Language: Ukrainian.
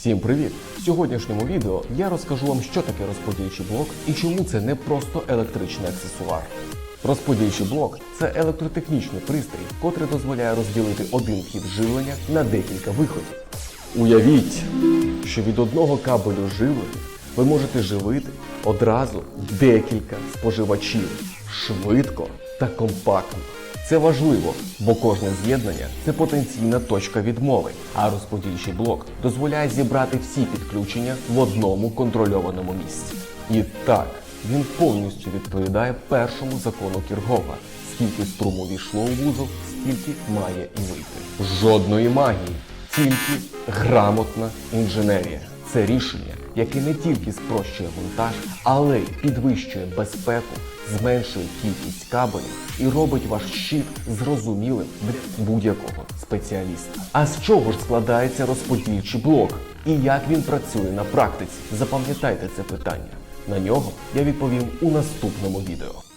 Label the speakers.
Speaker 1: Всім привіт! В сьогоднішньому відео я розкажу вам, що таке розподільчий блок і чому це не просто електричний аксесуар. Розподільчий блок це електротехнічний пристрій, котрий дозволяє розділити один вхід живлення на декілька виходів. Уявіть, що від одного кабелю живлення ви можете живити одразу декілька споживачів швидко та компактно. Це важливо, бо кожне з'єднання це потенційна точка відмови, а розподільчий блок дозволяє зібрати всі підключення в одному контрольованому місці. І так, він повністю відповідає першому закону Кіргова. Скільки струму війшло у вузол, стільки має і вийти. Жодної магії, тільки грамотна інженерія. Це рішення, яке не тільки спрощує монтаж, але й підвищує безпеку, зменшує кількість кабелів і робить ваш щит зрозумілим для будь-якого спеціаліста. А з чого ж складається розподільчий блок? І як він працює на практиці? Запам'ятайте це питання. На нього я відповім у наступному відео.